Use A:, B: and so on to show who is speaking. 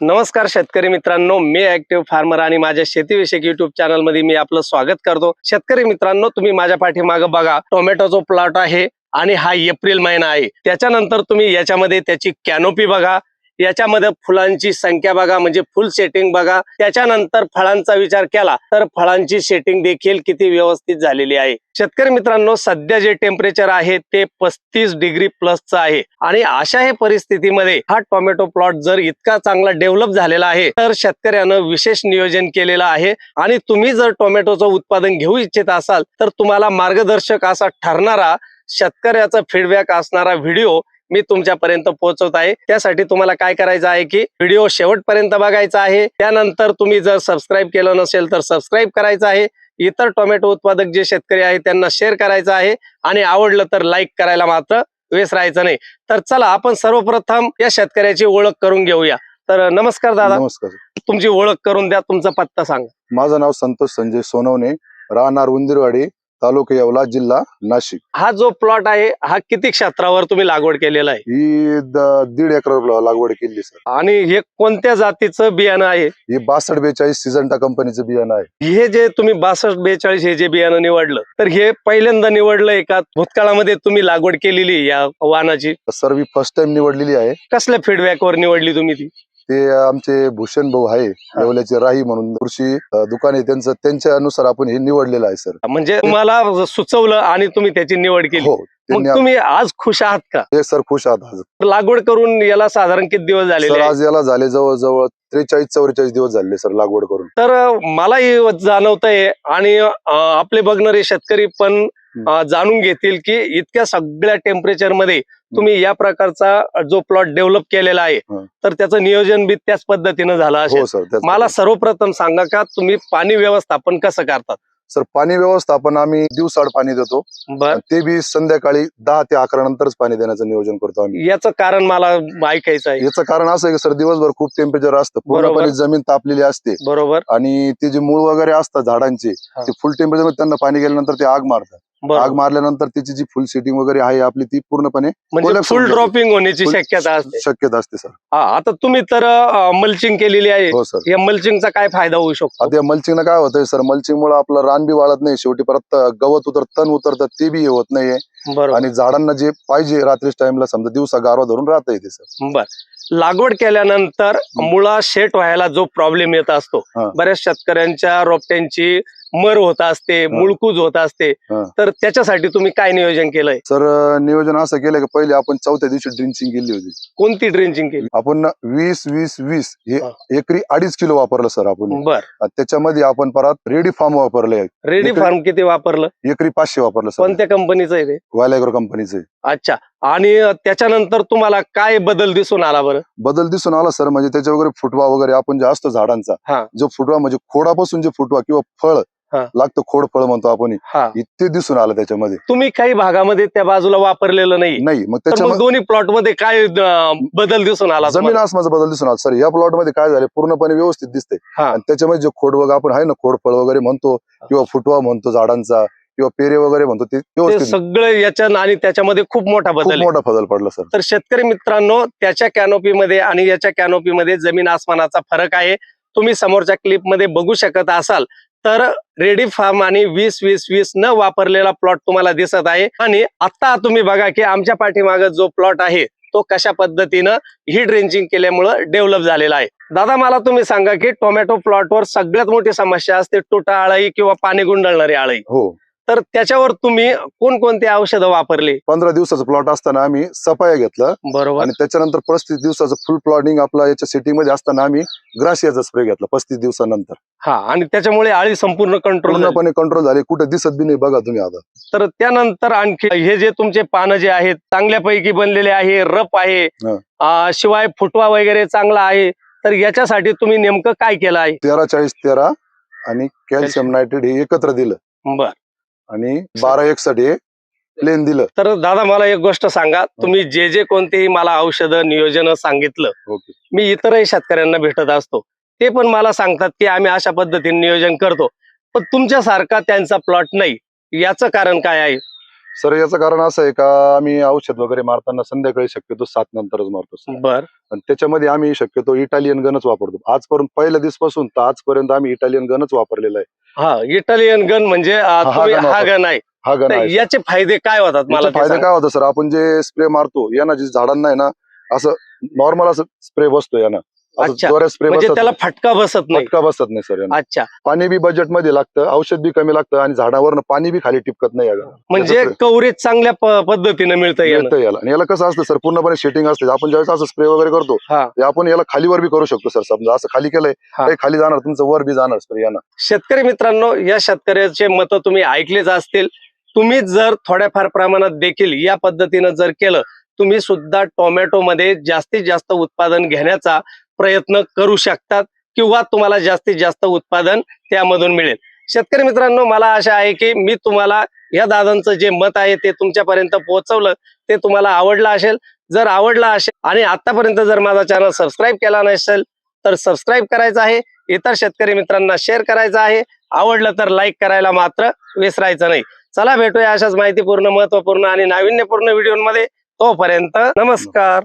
A: नमस्कार शेतकरी मित्रांनो मी ऍक्टिव्ह फार्मर आणि माझ्या शेतीविषयक युट्यूब चॅनलमध्ये मी आपलं स्वागत करतो. शेतकरी मित्रांनो तुम्ही माझ्या पाठीमागे बघा टोमॅटोचा प्लॉट आहे आणि हा एप्रिल महिना आहे. त्याच्यानंतर तुम्ही याच्यामध्ये त्याची कॅनोपी बघा याच्यामध्ये फुलांची संख्या बघा म्हणजे फुल सेटिंग बघा. त्याच्यानंतर फळांचा विचार केला तर फळांची सेटिंग देखील किती व्यवस्थित झालेली आहे. शेतकरी मित्रांनो सध्या जे टेम्परेचर आहे ते पस्तीस डिग्री प्लसचं आहे. आणि अशा हे परिस्थितीमध्ये हा टोमॅटो प्लॉट जर इतका चांगला डेव्हलप झालेला आहे तर शेतकऱ्यानं विशेष नियोजन केलेलं आहे. आणि तुम्ही जर टोमॅटोचं उत्पादन घेऊ इच्छित असाल तर तुम्हाला मार्गदर्शक असा ठरणारा शेतकऱ्याचा फीडबॅक असणारा व्हिडिओ मी तुमच्यापर्यंत पोहोचवत आहे. त्यासाठी तुम्हाला काय करायचं आहे की व्हिडिओ शेवटपर्यंत बघायचा आहे. त्यानंतर तुम्ही जर सबस्क्राईब केलं नसेल तर सबस्क्राईब करायचं आहे. इतर टोमॅटो उत्पादक जे शेतकरी आहेत त्यांना शेअर करायचं आहे. आणि आवडलं तर लाईक करायला मात्र विसरायचं नाही. तर चला आपण सर्वप्रथम या शेतकऱ्याची ओळख करून घेऊया. तर नमस्कार दादा.
B: नमस्कार.
A: तुमची ओळख करून द्या तुमचा पत्ता सांगा.
B: माझं नाव संतोष संजय सोनवणे राहणार उंदीरवाडी तालुका येवला जिल्हा नाशिक.
A: हा जो प्लॉट आहे हा किती क्षेत्रावर तुम्ही लागवड केलेला आहे?
B: ही द- दीड एकर लागवड केली सर.
A: आणि हे कोणत्या जातीचं बियाणं आहे?
B: ही बासष्ट बेचाळीस सिजंटा कंपनीचं बियाणं आहे.
A: हे जे तुम्ही बासष्ट बेचाळीस हे जे बियाणं निवडलं तर हे पहिल्यांदा निवडलंय का? भूतकाळामध्ये तुम्ही लागवड केलेली या वाहनाची?
B: सर मी फर्स्ट टाइम निवडलेली आहे.
A: कसल्या फीडबॅकवर निवडली तुम्ही ती?
B: ते आमचे भूषण भाऊ आहे येवल्याचे राही म्हणून कृषी दुकान आहे. त्यांचं त्यांच्या अनुसार आपण हे निवडलेलं आहे सर.
A: म्हणजे तुम्हाला सुचवलं आणि तुम्ही त्याची निवड केली.
B: हो
A: मग
B: त्यांनी
A: तुम्ही आज खुश आहात का?
B: हे सर खुश आहात आज.
A: लागवड करून याला साधारण किती दिवस झालेले
B: सर
A: आहे?
B: आज याला झाले जवळजवळ त्रेचाळीस चौवेचाळीस दिवस झाले सर लागवड करून.
A: तर मलाही जाणवतंय आणि अं, आपले बघणारे शेतकरी पण जाणून घेतील की इतक्या सगळ्या टेम्परेचरमध्ये तुम्ही या प्रकारचा जो प्लॉट डेव्हलप केलेला आहे. तर त्याचं नियोजन बी त्याच पद्धतीनं झालं असेल.
B: हो
A: मला सर्वप्रथम सांगा का तुम्ही पाणी व्यवस्थापन कसं करतात?
B: सर पाणी व्यवस्थापन आम्ही दिवसाड पाणी देतो. ते बी संध्याकाळी दहा ते अकरा नंतरच पाणी देण्याचं नियोजन करतो आम्ही.
A: याचं कारण मला ऐकायचं आहे.
B: याचं कारण असं आहे की सर दिवसभर खूप टेम्परेचर असतं. पूर्णपणे जमीन तापलेली असते.
A: बरोबर.
B: आणि ते जे मूळ वगैरे असतात झाडांचे. ते फुल टेम्परेचर त्यांना पाणी गेल्यानंतर ते आग मारतात. आग मारल्यानंतर त्याची जी फुल सेटिंग वगैरे आहे आपली ती पूर्णपणे
A: म्हणजे फुल
B: जाते.
A: ड्रॉपिंग होण्याची शक्यता असते.
B: शक्यता असते सर
A: हा आता तुम्ही तर मल्चिंग केलेली आहे.
B: हो सर
A: या मल्चिंगचा काय फायदा होऊ शकतो?
B: आता या मल्चिंगला काय होतंय सर मल्चिंग मुळे आपलं रान बी वाळत नाही. शेवटी परत गवत उतर तण उतरतं ते बी होत नाहीये. आणि झाडांना जे पाहिजे रात्रीच टाइमला समजा दिवसा गारवा धरून राहता येते सर
A: बर. लागवड केल्यानंतर मुळा शेट व्हायला जो प्रॉब्लेम येत असतो. बऱ्याच शेतकऱ्यांच्या रोपट्यांची मर होत असते मुळकूज होत असते
B: हा.
A: तर त्याच्यासाठी तुम्ही काय नियोजन केलंय?
B: सर नियोजन असं केलं की पहिले आपण चौथ्या दिवशी ड्रिंचिंग केली होती.
A: कोणती ड्रेंचिंग केली?
B: आपण ना वीस वीस वीस हे
A: हा.
B: एकरी अडीच किलो वापरलं सर आपण.
A: बर.
B: आणि त्याच्यामध्ये आपण परत रेडी फार्म वापरले
A: रेडी
B: इकडे-
A: फार्म किती वापरलं?
B: एकरी पाचशे वापरलं सर.
A: कोणत्या कंपनीचं आहे ते?
B: वायलाग्रो कंपनीचे
A: अच्छा. आणि अ, त्याच्यानंतर तुम्हाला काय बदल दिसून आला बरं?
B: बदल दिसून आला सर म्हणजे त्याच्या वगैरे फुटवा वगैरे आपण जे असतो झाडांचा
A: हा.
B: जो फुटवा म्हणजे खोडापासून जे फुटवा किंवा फळ. लागतं खोड फळ म्हणतो आपण. ते दिसून आलं त्याच्यामध्ये.
A: तुम्ही काही भागामध्ये त्या बाजूला वापरलेलं नाही.
B: नाही मग त्याच्यामध्ये
A: दोन्ही प्लॉटमध्ये काय बदल दिसून आला
B: जमीन? आसमाचा बदल दिसून आला. सर या प्लॉटमध्ये काय झाले पूर्णपणे व्यवस्थित दिसते
A: हा.
B: आणि त्याच्यामध्ये जे खोड वगैरे आपण आहे ना खोड फळ वगैरे म्हणतो किंवा फुटवा म्हणतो झाडांचा किंवा पेरे वगैरे म्हणतो ते
A: सगळं याच्या आणि त्याच्यामध्ये खूप मोठा बदल.
B: मोठा बदल पडला सर.
A: तर शेतकरी मित्रांनो त्याच्या कॅनोपीमध्ये आणि याच्या कॅनोपीमध्ये जमीन आसमानाचा फरक आहे. तुम्ही समोरच्या क्लिपमध्ये बघू शकत असाल. तर रेडी फार्म आणि वीस वीस वीस न वापरलेला प्लॉट तुम्हाला दिसत आहे. आणि आता तुम्ही बघा की आमच्या पाठीमागे जो प्लॉट आहे तो कशा पद्धतीनं ही ड्रेंचिंग केल्यामुळं डेव्हलप झालेला आहे. दादा मला तुम्ही सांगा की टोमॅटो प्लॉटवर सगळ्यात मोठी समस्या असते तुटा आळई किंवा पाणी गुंडळणारी आळई.
B: हो.
A: तर त्याच्यावर तुम्ही कोणकोणते औषधं वापरली?
B: पंधरा दिवसाचा प्लॉट असताना आम्ही सफाया घेतलं.
A: बरोबर.
B: आणि त्याच्यानंतर पस्तीस दिवसाचं फुल प्लॉटिंग आपला याच्या सिटिंगमध्ये असताना आम्ही ग्राशियाचा स्प्रे घेतला पस्तीस दिवसानंतर.
A: हा आणि त्याच्यामुळे आळी संपूर्ण कंट्रोल
B: पूर्णपणे कंट्रोल झाले. कुठे दिसत बी नाही बघा तुम्ही आता.
A: तर त्यानंतर आणखी हे जे तुमचे पानं जे आहेत चांगल्यापैकी बनलेले आहे रप आहे
B: हा.
A: आ, शिवाय फुटवा वगैरे चांगला आहे तर याच्यासाठी तुम्ही नेमकं काय केलं आहे?
B: तेरा चाळीस तेरा आणि कॅल्शियम नायट्रेट हे एकत्र दिलं.
A: बर.
B: आणि बारा एकसठ हे प्लेन दिलं.
A: तर दादा मला एक गोष्ट सांगा. तुम्ही जे जे कोणतेही मला औषधं नियोजन सांगितलं
B: ओके.
A: मी इतरही शेतकऱ्यांना भेटत असतो. ते पण मला सांगतात की आम्ही अशा पद्धतीने नियोजन करतो. पण तुमच्यासारखा त्यांचा प्लॉट नाही. याचं कारण काय आहे?
B: सर याचं कारण असं आहे का आम्ही औषध वगैरे मारताना संध्याकाळी शक्यतो सात नंतरच मारतो
A: बर.
B: आणि त्याच्यामध्ये आम्ही शक्यतो इटालियन गनच वापरतो. आजपर्यंत पहिल्या दिवसपासून तर आजपर्यंत आम्ही इटालियन गनच वापरलेला आहे.
A: हा इटालियन गन म्हणजे
B: हा
A: गन आहे.
B: हा
A: तर
B: आहे
A: याचे फायदे काय होतात मला
B: फायदे. काय होतं सर? आपण जे स्प्रे मारतो यानं जे झाडांना आहे ना असं नॉर्मल असं स्प्रे बसतो यानं.
A: अच्छा. म्हणजे त्याला. फटका बसत नाही.
B: फटका बसत नाही सर
A: अच्छा.
B: पाणी बी बजेटमध्ये लागतं औषध बी कमी लागतं आणि झाडावरनं पाणी बी खाली टिपकत नाही याला
A: म्हणजे कवरेज चांगल्या पद्धतीने मिळतं
B: मिळतं याला. आणि याला कसं असतं सर पूर्णपणे शेटिंग असते. आपण ज्यावेळेस असं स्प्रे वगैरे करतो आपण याला खालीवर बी करू शकतो सर समजा असं खाली केलंय खाली जाणार तुमचं वर बी जाणार स्प्रे यानं.
A: शेतकरी मित्रांनो या शेतकऱ्याचे मत तुम्ही ऐकलेच असतील. तुम्ही जर थोड्याफार प्रमाणात देखील या पद्धतीनं जर केलं तुम्ही सुद्धा टोमॅटो मध्ये जास्तीत जास्त उत्पादन घेण्याचा प्रयत्न करू शकतात किंवा तुम्हाला जास्तीत जास्त उत्पादन त्यामधून मिळेल. शेतकरी मित्रांनो मला आशा आहे की मी तुम्हाला या दादांचं जे मत आहे ते तुमच्यापर्यंत पोहोचवलं ते तुम्हाला आवडलं असेल. जर आवडलं असेल आणि आतापर्यंत जर माझा चॅनल सबस्क्राईब केला नसेल तर सबस्क्राईब करायचं आहे. इतर शेतकरी मित्रांना शेअर करायचं आहे. आवडलं तर लाईक करायला मात्र विसरायचं नाही. चला भेटूया अशाच माहितीपूर्ण महत्त्वपूर्ण आणि नाविन्यपूर्ण व्हिडिओमध्ये. तोपर्यंत नमस्कार.